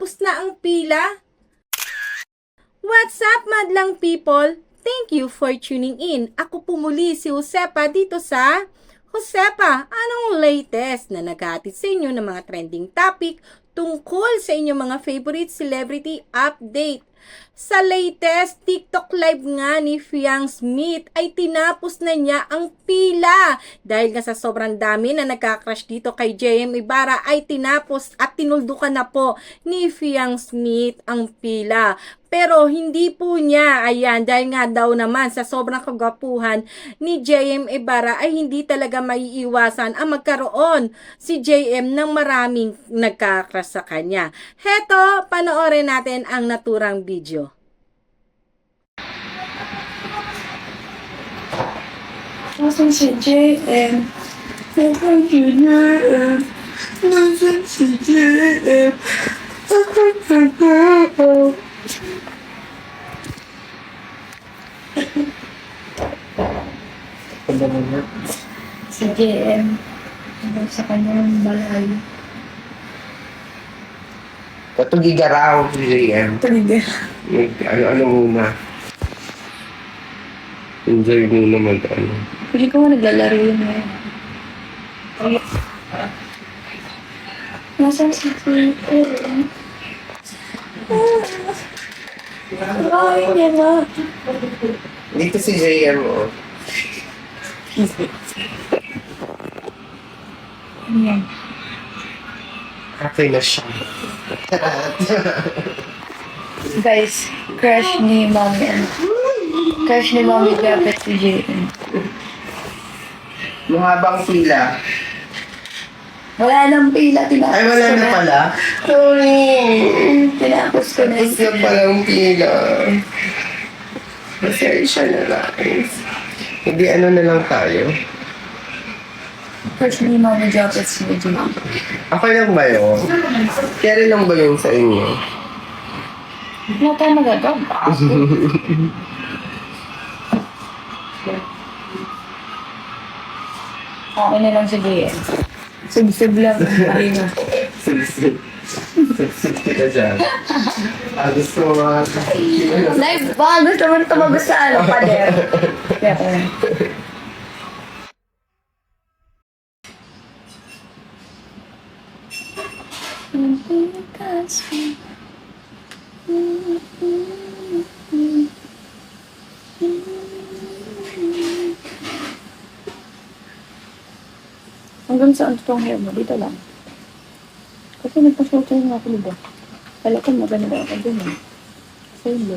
Tapos na ang pila. What's up, madlang people? Thank you for tuning in. Ako po muli si Josepa dito sa Josepa, anong latest na naghatid sa inyo ng mga trending topic tungkol sa inyong mga favorite celebrity update? Sa latest TikTok live nga ni Fiang Smith ay tinapos na niya ang pila. Dahil nga sa sobrang dami na nagka-crush dito kay JM Ibarra ay tinapos at tinuldukan na po ni Fiang Smith ang pila. Pero hindi po niya, ayan, dahil nga daw naman sa sobrang kagwapuhan ni JM Ibarra ay hindi talaga maiiwasan ang magkaroon si JM ng maraming nagkakrush sa kanya. Heto, panoorin natin ang naturang video. Nasaan si JM? Nasaan si JM? Nasaan si JM? Nasaan si JM? Si JM. Hanggang sa kanyang balay. Patugiga raw, JM. Trigger. Mag, ano, ano muna. Enjoy muna mag, ano. Hindi ko nga naglalaro yun eh. Nasaan si JM? Ay, hindi ba? Dito si JM, oh. Ayan. Okay na siya. Guys, crush ni Mommy and crush ni Mommy dapat si JM. Mahabang pila. Wala nang pila, tinapos Ay, wala ko na pala. Sorry. Tinapos ko na. Tapos na palang pila. Pasensya na guys. Hindi ano na lang tayo. Crush ni Mommy dapat si JM. Okay lang ba yun? Carry lang ba yun sa inyo? Wala tayo magagawa. Okay na lang si JM. Subsub lang. Ay na. Sipsip. Sipsip kita dyan. Ah, gusto mo. Live ba? Gusto mo tumagos sa ano, pader? Kaya ko Hanggang saan itong hair mo? Dito lang. Kasi nagpa-shorter nga ako dito. Kala ko maganda ako dun eh. Sa hindi.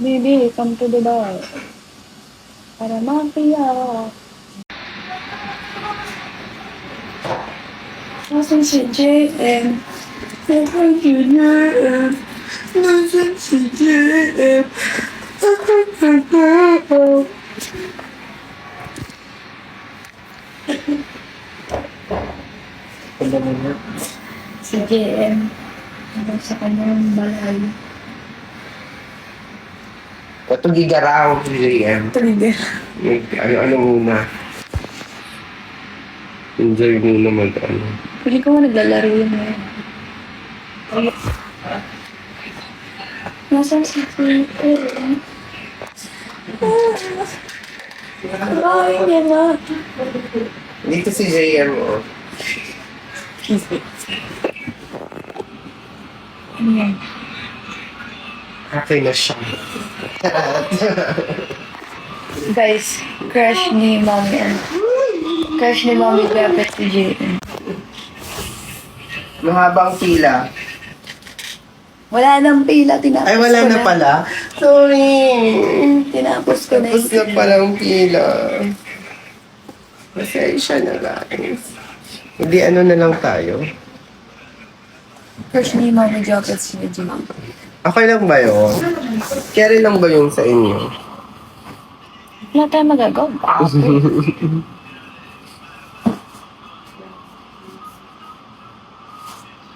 Baby, come to the door. Para makiya. Nasaan si JM? Nasaan si JM? Nasaan si JM? Nasaan si JM? Si JM. Hanggang sa kanyang balay. Patugiga raw, JM. Trigger. Mag, ano, ano muna. Enjoy muna mag, ano. Hindi ko nga naglalaro yun eh. Nasaan si JM? Ay, hindi ba? Dito si JM, oh. Ayan. Okay na siya. Guys, crush ni Mommy and crush ni Mommy dapat si JM. Mahabang pila. Wala nang pila, tinapos Ay, wala ko na pala. Sorry. Tinapos ko na. Tapos na palang pila. Pasensya na guys. Hindi ano na lang tayo. Crush ni Mommy dapat si JM. Okay lang ba yun? Carry lang ba yun sa inyo? Wala tayong magagawa.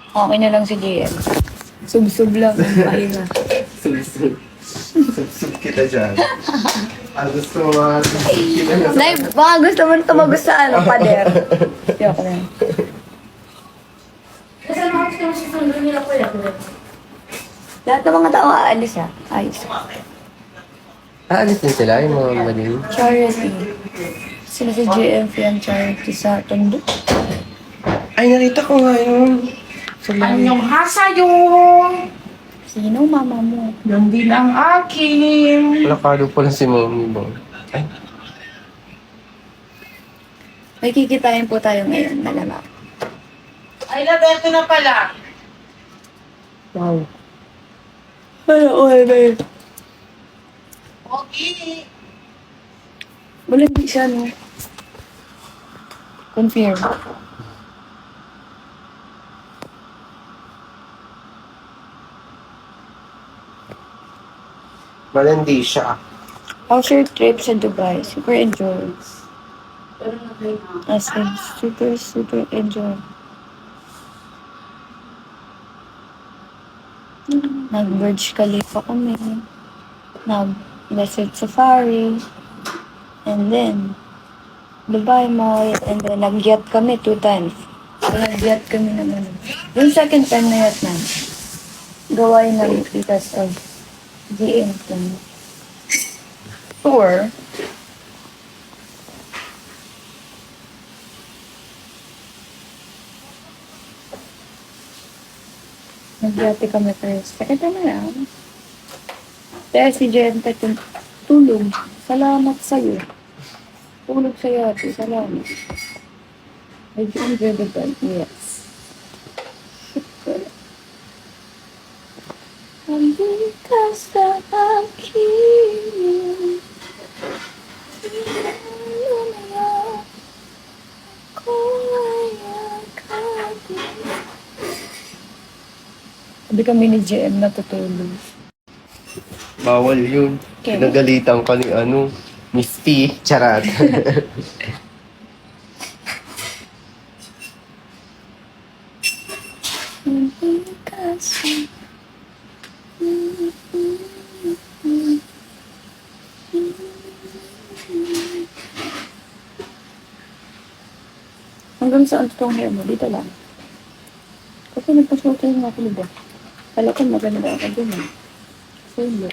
Okay na lang si JM. Subsub lang. Na. Subsub. Subsub kita dyan. Ah, gusto mo mga... Live ba? Gusto mo tumagos sa ano, pader? Ko lang. itong susundo nila kuya. Lahat ng mga tao aalis ah. Ayos. Aalis din sila, yung mga maling. Charity. Sila si GMP ang charity sa Tondo. Ay, nakita ko nga yun. Sila Anyong hasa yung... Sino mama mo? Yun din ang akin. Nakalo pala si mommy mo. Ay, May kikitain po tayo ngayon, malamang. Ay, Laberto na pala. Wow. Ano, okay ba yun? Okay. Wala di siya, no? Confirm. Malandi siya. How's your trip sa Dubai? Super enjoy. As in, super, super enjoy. Nag-Burj Khalifa kami. Nag-Desert Safari. And then, Dubai Mall. And then, nag-yacht kami two times. So, nag-yacht kami naman. Yung second time na yacht na, gawain namin because of GM. Tour. Nagyate kami first. Second time na lang. Kaya si Jen Petin, tulog. Salamat sa'yo. Tulog sa'yo ate. Salamat. Medyo enjoyable. Yes. Hindi ka sa akin. Lumaya. Ako ay akagin. Sabi kami ni JM natutulog. Bawal yun. Okay. Pinagalitan ka ni ano, Miss T. Charat. Hindi kasi Hanggang saan itong hair mo? Dito lang. Kasi nagpasuot yung mga kulida. Kala ko maganda ako dun eh. Kasi hindi.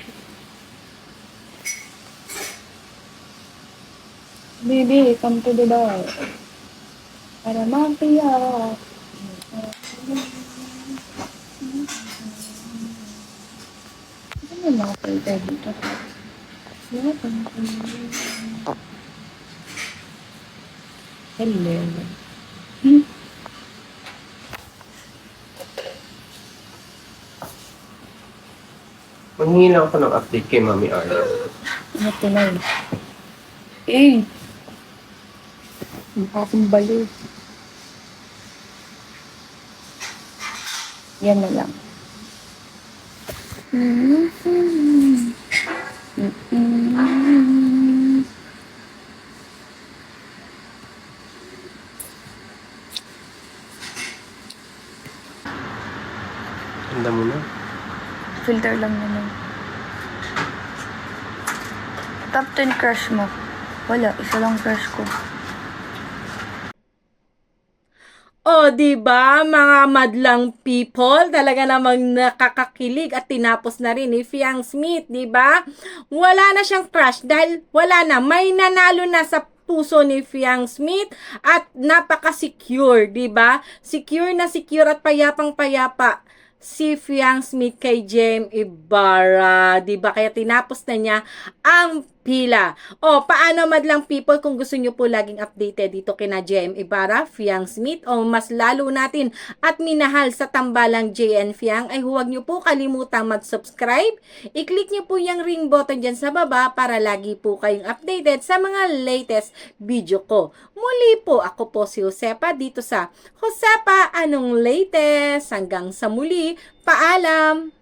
Baby, come to Dubai. Para mapiyak. Ano mga filter dito? Hello. Hmm? Manghingi lang ako ng update kay Mami Arla. Ano tunay? Eh! Mukha akong baliw. Yan na lang. Handa mo na. Filter lang naman. Top 10 crush mo. Wala, isa lang crush ko. O, di ba mga madlang people, talaga namang nakakakilig at tinapos na rin ni Fiang Smith, di ba? Wala na siyang crush dahil wala na, may nanalo na sa puso ni Fiang Smith at napaka-secure, di ba? Secure na secure at payapang-payapa si Fiang Smith kay Jem Ibarra, 'di ba? Kaya tinapos na niya ang pila. O, paano madlang people kung gusto niyo po laging updated dito kina Jem Ibarra, Fiang Smith o mas lalo natin at minahal sa tambalang JN Fiang ay huwag niyo po kalimutang mag-subscribe. I-click niyo po yung ring button dyan sa baba para lagi po kayong updated sa mga latest video ko. Muli po, ako po si Josepa dito sa Josepa Anong Latest. Hanggang sa muli, paalam!